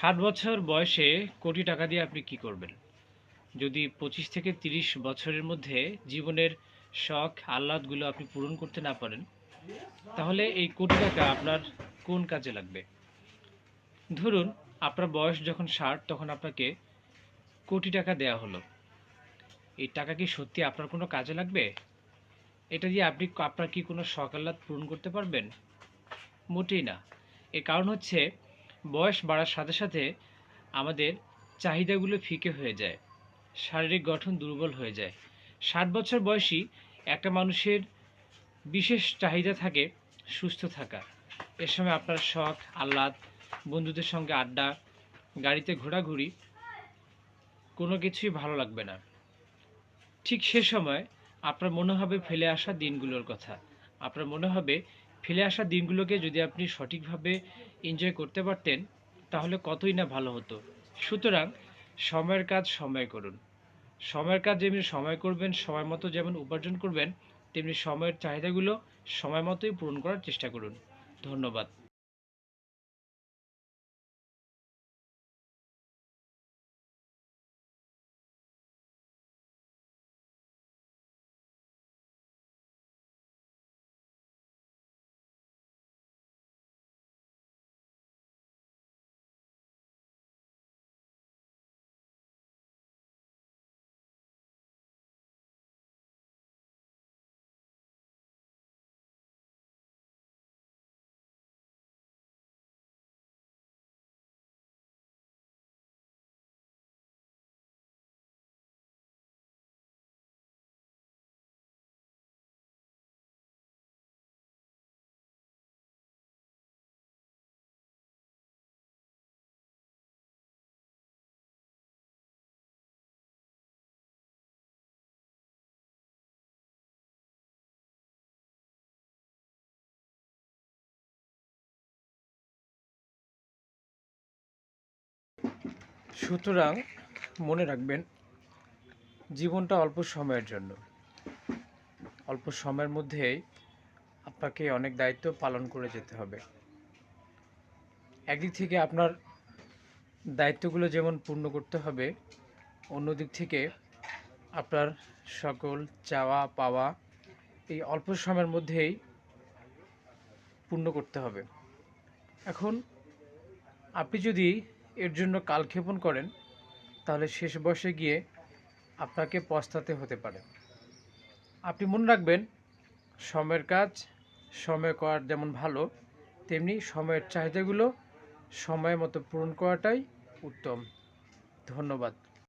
ষাট বছর বয়সে কোটি টাকা দিয়ে আপনি কি করবেন? যদি পঁচিশ থেকে তিরিশ বছরের মধ্যে জীবনের শখ, আহ্লাদগুলো আপনি পূরণ করতে না পারেন, তাহলে এই কোটি টাকা আপনার কোন কাজে লাগবে? ধরুন, আপনার বয়স যখন ষাট, তখন আপনাকে কোটি টাকা দেওয়া হলো। এই টাকা কি সত্যি আপনার কোনো কাজে লাগবে? এটা দিয়ে আপনি আপনার কি কোনো শখ, আহ্লাদ পূরণ করতে পারবেন? মোটেই না। এর কারণ হচ্ছে বয়স বাড়ার সাথে সাথে আমাদের চাহিদাগুলো ফিকে হয়ে যায়। শারীরিক গঠন দুর্বল হয়ে যায়। ষাট বছর বয়সী একটা মানুষের বিশেষ চাহিদা থাকে সুস্থ থাকা। এর সময় আপনার শখ, আহ্লাদ, বন্ধুদের সঙ্গে আড্ডা, গাড়িতে ঘোরাঘুরি, কোনো কিছুই ভালো লাগবে না। ঠিক সে সময় আপনার মনে হবে ফেলে আসা দিনগুলোর কথা। আপনার মনে হবে ফেলে আসা দিনগুলোকে যদি আপনি সঠিকভাবে এনজয় করতে পারতেন, তাহলে কতই না ভালো হতো। সুতরাং, সময়ের কাজ সময় করুন। সময়ের কাজ যেমনি সময় করবেন, সময় মতো যেমন উপার্জন করবেন, তেমনি সময়ের চাহিদাগুলো সময় মতোই পূরণ করার চেষ্টা করুন। ধন্যবাদ। সুতরাং মনে রাখবেন, জীবনটা অল্প সময়ের জন্য। অল্প সময়ের মধ্যেই আপনাকে অনেক দায়িত্ব পালন করে যেতে হবে। একদিক থেকে আপনার দায়িত্বগুলো যেমন পূর্ণ করতে হবে, অন্যদিক থেকে আপনার সকল চাওয়া, পাওয়া এই অল্প সময়ের মধ্যেই পূর্ণ করতে হবে। এখন আপনি যদি এর জন্য কালক্ষেপণ করেন, তাহলে শেষ বয়সে গিয়ে আপনাকে পস্তাতে হতে পারে। আপনি মনে রাখবেন, সময়ের কাজ, সময় করার যেমন ভালো, তেমনি সময়ের চাহিদাগুলো সময় মতো পূরণ করাটাই উত্তম। ধন্যবাদ।